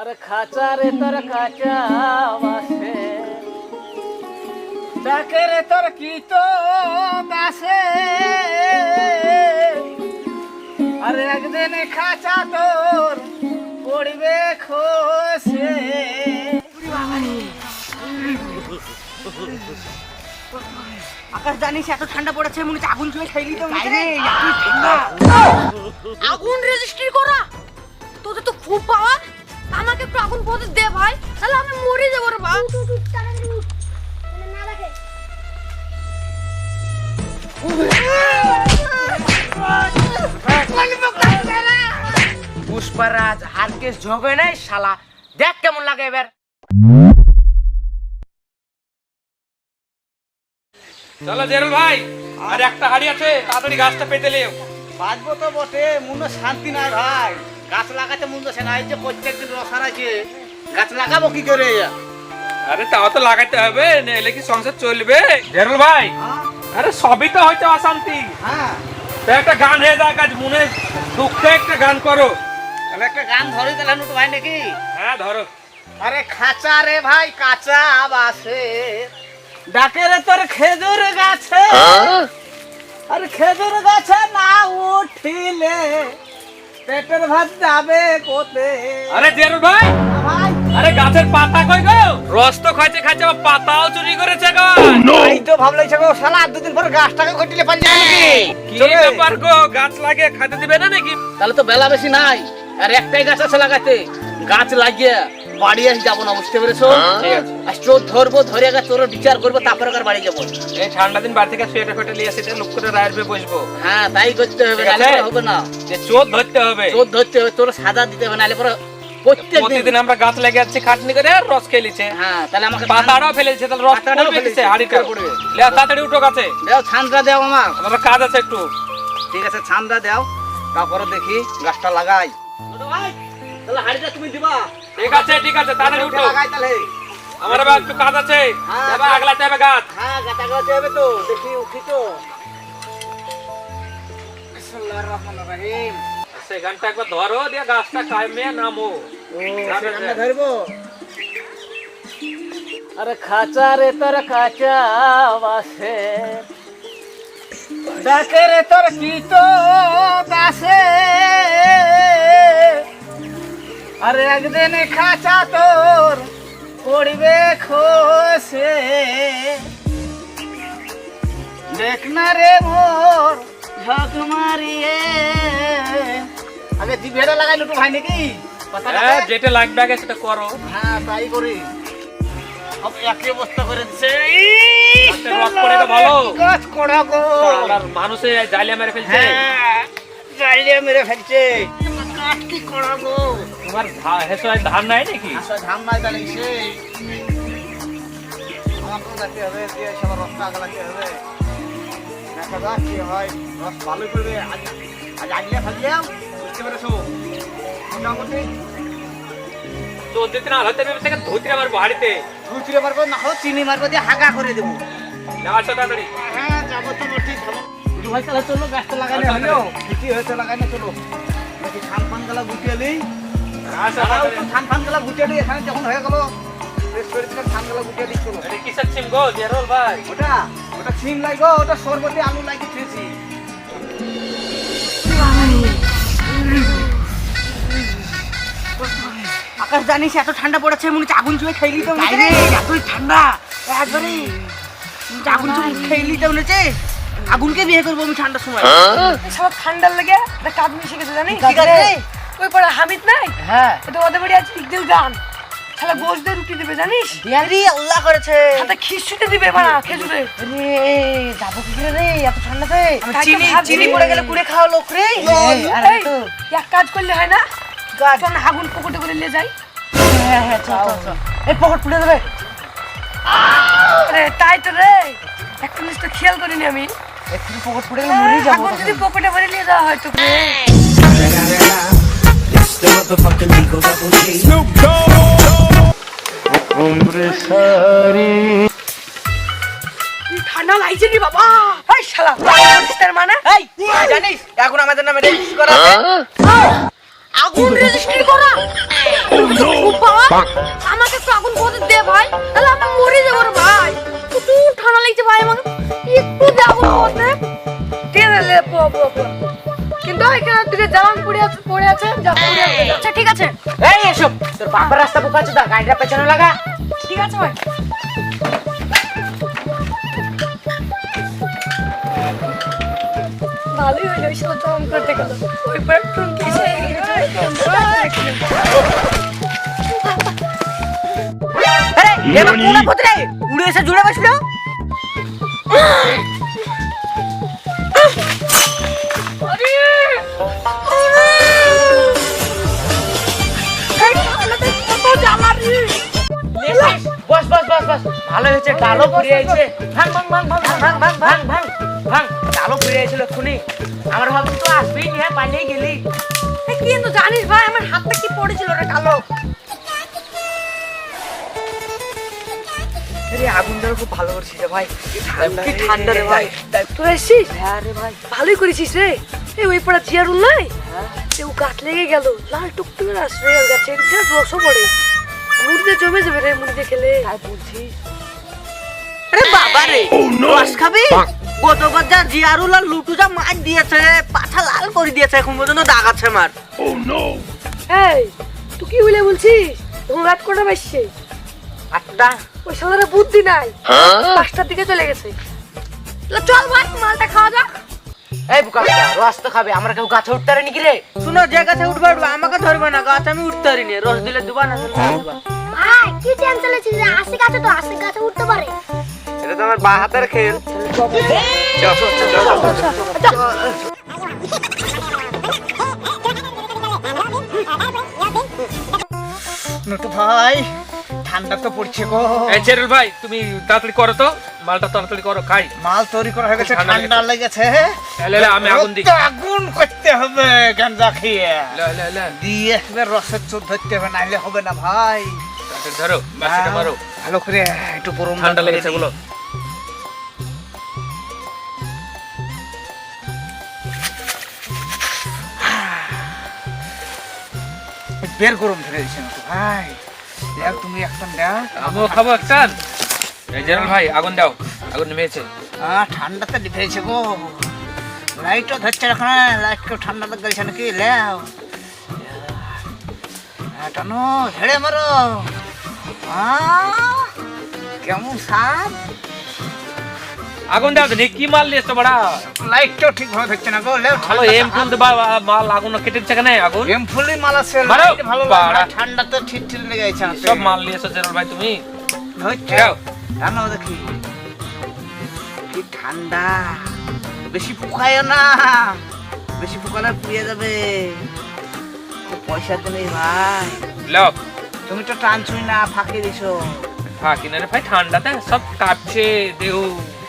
আরে খাঁচা রে তোর খাঁচা বাসে। ডাকে রে তোর কি তো দাসে। আরে একদিন খাঁচা তোর পড়বে খোসে আকাশ জানিস এত ঠান্ডা পড়েছে মনে হচ্ছে আগুন ছুঁয়ে খেয়ে নিতে আগুন রেজিস্ট্রি করা? তোদের তো খুব পাওয়ার আমাকে একটু আগুন পথে দে ভাই? তাহলে আমি মরে যাব রে বা পুষ্পারাজ নাই শালা। দেখ কেমন লাগে এবার। চলো জেরুল ভাই আর একটা হাড়ি আছে তাড়াতাড়ি গাছটা পেতে লিও। বাঁচবো তো বটে মনে শান্তি নাই ভাই। গাছ লাগাতে মন যাচ্ছে না এই যে প্রত্যেকদিন রসার আছে গাছ লাগাবো কি করে? আরে তাও তো লাগাইতে হবে নইলে কি সংসার চলবে? জেরুল ভাই আরে সবই তো হয়তো অশান্তি। হ্যাঁ। তো একটা গান হয়ে যাক আজ মনে দুঃখে একটা গান করো। তাহলে একটা গান ধরে দিলাম তো ভাই নাকি? হ্যাঁ ধরো। আরে খাঁচা রে ভাই কাঁচা বাসে। ডাকে রে তোর খেজুর গাছে। আরে খেজুর গাছে না উঠিলে। পেটের ভাত যাবে কোতে? আরে জেরু ভাই! আরে গাছের পাতা কই গো? রস তো খাইছে খাইছে পাতাও চুরি করেছে গো। এই তো ভাবলাইছে গো শালা আর দুদিন পর গাছটাকে ঘটিলে পান যাবে কি ব্যাপার গো গাছ লাগিয়ে খাইতে দিবে না নাকি? তাহলে তো বেলা বেশি নাই। আর একটাই গাছ আছে লাগাতে গাছ লাগিয়ে বাড়ি আসি যাব না বুঝতে পেরেছ? ঠিক আছে। আর চোর ধরবো ধরে গেছে তোর বিচার করব তারপরে আর বাড়ি যাব। এই ঠান্ডা দিন বাড়ি থেকে সোয়েটার ফেটে নিয়ে এসে লোক করে রায়ের পেয়ে বসবো। হ্যাঁ তাই করতে হবে নাহলে হবে না। যে চোর ধরতে হবে। চোর ধরতে হবে তোর সাজা দিতে হবে নাহলে পরে প্রত্যেক প্রতিদিন আমরা গাছ লেগে যাচ্ছি খাটনি করে আর রস খেলিছে হ্যাঁ তাহলে আমাকে পাতাটাও ফেলেছে তাহলে রস পড়বে ফেলেছে, কিসে? হাড়িটা। পড়বে। লে তাড়াতাড়ি উঠো গাছে। দাও ছান্দরা দাও আমার। আমার কাজ আছে একটু। ঠিক আছে ছান্দরা দাও তারপরে দেখি গাছটা লাগাই। তাহলে হাড়িটা তুমি দিবা। ঠিক আছে ঠিক আছে তাড়াতাড়ি উঠো। তাহলে। আমার এবার একটু কাজ আছে। হ্যাঁ, এবার আগলাতে হবে গাছ। হ্যাঁ গাটা গাছে হবে তো দেখি উঠি তো। বিসমিল্লাহির রহমানির রহিম। সেই গানটা একবার ধরো দিয়ে গাছটা কামে নামো। আমরা ধরবো? আরে খাঁচা রে তোর কাঁচা বাসে। ডাকে রে তোর কি তো দাসে আরে একদিন খাঁচা তোর পড়বে খোসে। দেখ না রে মোর ঝক মারিয়ে। আগে জিভেটা লাগাই লুটু ভাই নাকি? যেটা লাগবে আগে সেটা করো। হ্যাঁ তাই করি। একই অবস্থা করে দিচ্ছে গাছের রস পড়ে তো ভালো। কড়া গো। মানুষে জালিয়া মেরে ফেলছে। হ্যাঁ জ্বালিয়ে মেরে ফেলছে। গাছ কি কড়া গো? তোমার ধা- হেসো ধান নাই নাকি? ধান নাই তাহলে সে আমাকেও যেতে হবে দিয়ে সবার রসটা আগালাতে হবে। দেখা যাক কি হয়। রস ভালোই করবে আজ আজ আগলে ফেলিয়াম বুঝতে পেরেছ? মোটামুটি। চোদ্দ দিন আর হতে থেকে ধুতরে আমার মারবো না হোক চিনি মারবো দিয়ে হাগা করে দেবো। তাড়াতাড়ি। হ্যাঁ যাব তো ঠিক ভালো। ভাই তাহলে চলো গাছটা লাগাইলে হলো ঠিকই হয়েছে লাগাইলে চলো। নাকি ধান ফান গেলা গুটিয়ে তাড়াতাড়ি ধান ফান গেলা গুটিয়ে দিই এখানে যখন হয়ে গেল শেষ করে ধান গেলা গুটিয়ে দিই এটা কিসের সিম গো জেরোল ভাই? ওটা ওটা সিম লাগো ওটা সরবতি আলু লাগিয়ে খেয়েছি আকাশ জানিস এত ঠান্ডা পড়েছে মনে হচ্ছে আগুন খেয়ে নিতে তাই রে? এতই ঠান্ডা। একবারে আগুন ছুঁয়ে খেয়ে নিতে মনেছে আগুনকে বিয়ে করব আমি ঠান্ডার সময়। সব ঠান্ডার লেগে একটা কাজ মিশে গেছে জানিস? ওই পরে হামিদ নাই? হ্যাঁ। ওটা ওদের বাড়ি আছে ইকদিল গান শালা গোশ দিয়ে রুটি দেবে জানিস? দিয়ারি আল্লাহ করেছে। সাথে খিচুড়ি দিবে বানা খেজুরে রে যাব কি করে রে? এত ঠান্ডাতে। চিনি চিনি। পড়ে গেলে কুড়ে খাওয়া লোক রে। আর তো। এক কাজ করলে হয় না? কাজ। চল না আগুন পকেটে করে নিয়ে যাই। হ্যাঁ হ্যাঁ চল চল এই পকেট পুড়ে দেবে। আরে তাই তো রে। একটা জিনিস তো খেয়াল করিনি আমি। একটু পকেট পুড়ে গেলে যাব আগুন যদি পকেটে ভরে নিয়ে যাওয়া হয় তো। the motherfucking legal double G. Snoop Dogg. Umre sari. ঠান্ডা লাগছে রে বাবা। এই শালা রেজিস্টার মানে? এই। জানিস এখন আমাদের নামে রেজিস্টার করা হ্যাঁ? আগুন রেজিস্টার করা। আমাকে আগুন করতে দে ভাই। তাহলে আমি মরে রে ভাই। প্রচুর ঠান্ডা লাগছে ভাই আমাকে। একটু কিন্তু এখানে তুই জামান পড়ে আছে পড়ে আছে পড়ে আছে আচ্ছা ঠিক আছে। এই এসব তোর বাবার রাস্তা বোকা চোদা গাড়িটা পেছনে লাগা। ঠিক আছে ভাই। ভালোই হইল সময় চরম করতে গেল। ওই এসে গেছে আরে এবার কোনা পত্রে উড়ে এসে জুড়ে বসল? ভালো হয়েছে ডালও ফিরে আইছে ভাঙ ভাঙ ভাঙ ভাঙ ভাঙ ভাঙ ভাঙ ভাঙ ভাঙ ডালও এক্ষুনি আমার ভাবছি তো আসবেই নিয়ে পালিয়ে গেলি কিন্তু জানিস ভাই আমার হাতটা কি পড়েছিল রে কালো আরে আগুনটা খুব ভালো করছিস রে ভাই কি ঠান্ডা রে ভাই তুই এসছিস হ্যাঁ রে ভাই ভালোই করেছিস রে এই ওই পাড়া জিয়ারুল নাই ও গাছ লেগে গেল লাল টুকটুকে আসবে ওর গাছে রসও পড়ে মুড়িতে জমে যাবে রে মুড়িতে খেলে তাই বলছিস আরে বাবা রে রস খাবি? গতবার যা জিয়ারুল আর লুটু যা মাছ দিয়েছে পাছা লাল করে দিয়েছে এখন পর্যন্ত দাগ আছে আমার এই তুই কি বলে বলছিস? তখন রাত কটা বাজছে? আটটা। ওই সালারে বুদ্ধি নাই। পাঁচটার দিকে চলে গেছে। চল ভাই মালটা খাওয়া যাক। এই বুকা রস তো খাবে আমরা কেউ গাছে উঠতে পারি নাকি রে? শুনো যে গাছে উঠবে উঠবে আমাকে ধরবে না গাছ আমি উঠতে পারিনি রস দিলে দুবা না ভাই কি টেনশন আছে যে আশি গাছে তো আশি গাছে উঠতে পারে। এটা তো আমার বা হাতের খেল। নটু ভাই ঠান্ডা তো পড়ছে গো। এই জেরুল ভাই তুমি তাড়াতাড়ি করো তো। মালটা তাড়াতাড়ি করো খাই। মাল তৈরি করা হয়ে গেছে ঠান্ডা লেগেছে এলে আমি আগুন দিই আগুন করতে হবে গাঞ্জা খেয়ে। লে, লে, লে। দিয়ে একবার রসের চোর ধরতে হবে নাইলে হবে না ভাই। ধরো বাসিটা মারো। ভালো করে একটু গরম ঠান্ডা লেগেছে। বলো। বের করুন ফেলে দিচ্ছেন ভাই দেখ তুমি একটা দাও। খাব একটা জেনারেল ভাই আগুন দাও। আগুন নেমেছে। হ্যাঁ ঠান্ডাতে ডিফেছে গো। লাইটও ধরছে এখন। লাইট কেউ ঠান্ডা লাগছে নাকি? লেও। টানো হেড়ে মারো। কেমন সাপ? আগুন দাও কি মারলি এসো বড়া। লাইটটাও ঠিক ভাবে ধরছে না গো ভালো এম টুল দেবা মাল আগুন কেটেছে কেন আগুন? এম ফুলি মাল আছে ভালো বাড়া। লাগে ঠান্ডাতে ঠিক ঠিক লেগে গেছে সব মাল নিয়ে এসছো ভাই তুমি। দাও জানো দেখি কি? ঠান্ডা? বেশি ফুকায় না। বেশি ফুকালে পুড়িয়ে যাবে। পয়সা তো নেই ভাই। লাও তুমি তো টানছুই না ফাঁকি দিছো। থাকি না রে ভাই ঠান্ডাতে সব কাঁপছে দেহ।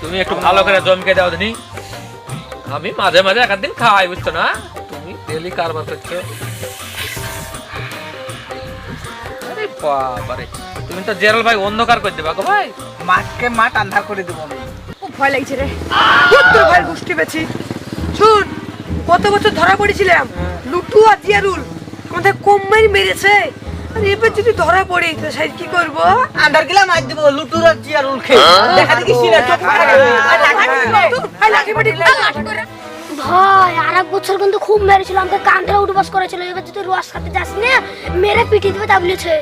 তুমি একটু ভালো করে জমকে দাও দিনি আমি মাঝে মাঝে এক দিন খাওয়াই বুঝছ না? তুমি ডেলি কারবার করছ আরে বাবারে তুমি তো জেরাল ভাই অন্ধকার করে দেবা গো ভাই। মাঠকে মাঠ আন্ধার করে দেবো আমি। খুব ভয় লাগছে রে। তোর ভাই গোষ্ঠী পেছি শুন কত বছর ধরা পড়েছিলাম। লুটু আর জিয়ারুল আমাদের কম মারি মেরেছে। এবার যদি ধরা পড়ি তো সেই কি করব আন্ধার গেলে মার দিব লুটুর আর জিয়ারুল খেয়ে দেখা দেখি সিনা চোখ মারা গেল আর লাঠি দিল। লাঠি করে ভাই আর এক বছর কিন্তু খুব মেরেছিল আমাকে কান উঠবাস করেছিল এবার যদি রস খাতে যাস না মেরে পিটি দিবে তা বলেছে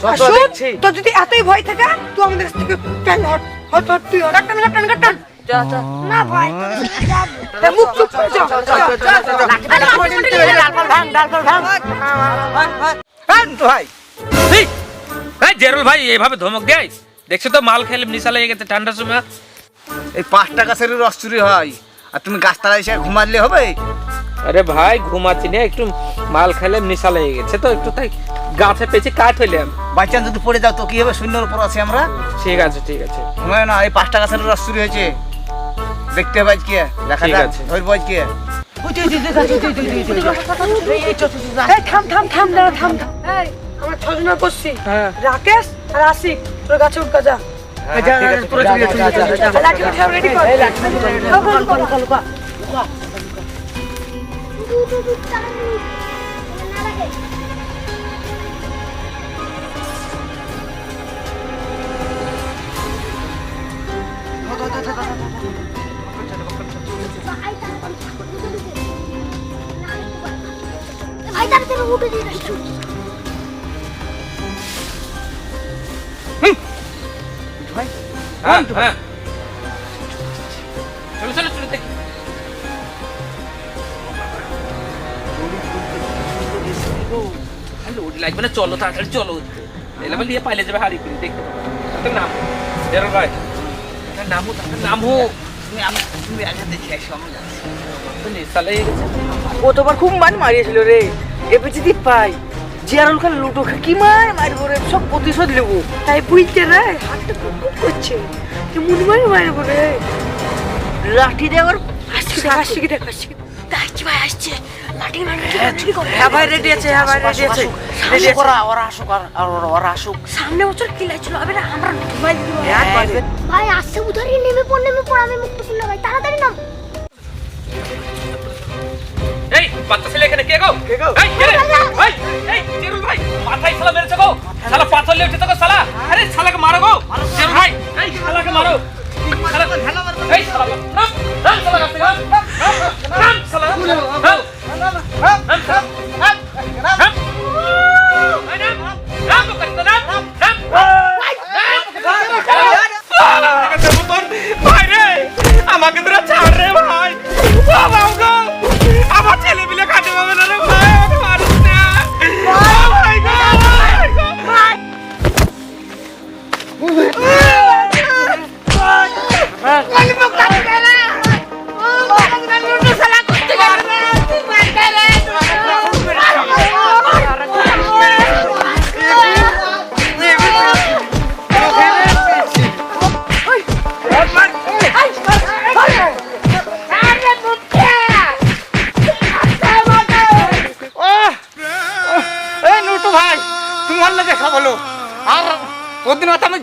চল, আর চল, শুন দেখছি। তোর যদি এতই ভয় থাকে তুই আমাদের কাছ থেকে টান হট হট হট তুই হট টান টান টান টান যা, যা। না ভাই তা মুখ চুপ করে যা হ্যাঁ। ভাই এই জেরুল ভাই এভাবে ধমক দেয়? দেখছ তো মাল খেলে নিশা লেগে গেছে ঠান্ডার সময়। এই পাঁচটা গাছের রস চুরি হয়। আর তুমি গাছতলায় এসে ঘুমালে হবে? আরে ভাই ঘুমাচ্ছি না একটু মাল খেলে নিশা লেগে গেছে তো একটু তাই গাছে পেছি কাঠ হইলাম। বাইচান্স যদি পড়ে যাও তো কি হবে? শূন্যর উপর আছি আমরা। ঠিক আছে ঠিক আছে। ঘুমায় না এই পাঁচটা গাছের রস চুরি হয়েছে। দেখতে হবে আজকে দেখা আছে। ধরবো আজকে। থাম থাম থাম দাঁড়া থাম থাম। আমরা ছজনা করছি রাকেশ আর আসিক তোর গাছে উঠকা যা। Hmm. চলো চলো চলো চলো তাড়াতাড়ি চলো পাইলে যাবে হাড়ি করে দেখতে নাম দেরো তুমি আমি তুমি আগে দেখে আসো আমি যাচ্ছি সালে ও তোমার খুব মান মারিয়েছিল রে এবার যদি পাই জিয়ারুল খান লুটো খা- কি মার মারবো রে? সব প্রতিশোধ নেব। তাই বুঝতে রে হাতটা খুব খুব করছে। কেমন মারে মারবো রে? লাঠি দেওয়ার আসছি দেখ আসছি দেখ আসছি আসছে ভাই আসছে লাঠি লাঠি চুরি হ্যাঁ ভাই রেডি আছে হ্যাঁ ভাই রেডি আছে রেডি আছে। ওরা ওরা আসুক আর ওরা- ওরা আসুক। সামনে বছর কি লাগছিল? এবারে আমরা মোবাইল দিব হ্যাঁ, ভাই। আসছে উধারি নেমে পড় নেমে পড় আমি মুক্ত ভাই। তাড়াতাড়ি নাম। বাচ্চা ছেলে এখানে কে গো কে গো? এই কে রে এই এই জেরুল ভাই মাথায় শালা মেরেছে গো শালা পাথর লিয়ে উঠেছে গো শালা আরে শালাকে মারো গো জেরুল ভাই এই শালাকে মারো শালা এই শালা রাম রাম শালা রাম নাম শালা রাম রাম রাম শালা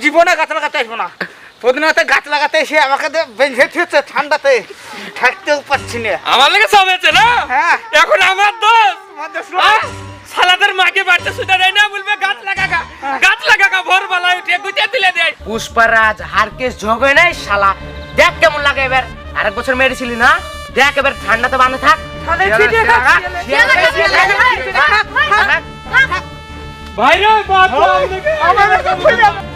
জীবনে গাছ লাগাতে আসব না প্রদিনত গাছ লাগাতে এসে আমাকে বেঁধে থিয়েছে ঠান্ডাতে থাকতেও পারছি না আমার লাগে সব হয়েছে না হ্যাঁ এখন আমার দোষ দেশ মাকে বাড়তে সুতা দেয় না বলবে গাছ লাগাকা গাছ লাগাকা ভোরবেলায় উঠে গুজে তুলে দেয় পুষ্পারাজ হয় নাই শালা দেখ কেমন লাগে এবার আরেক বছর মেরেছিলি না দেখ এবার ঠান্ডাতে বাঁধে থাক। ভাই রে বাপ আমার কাছে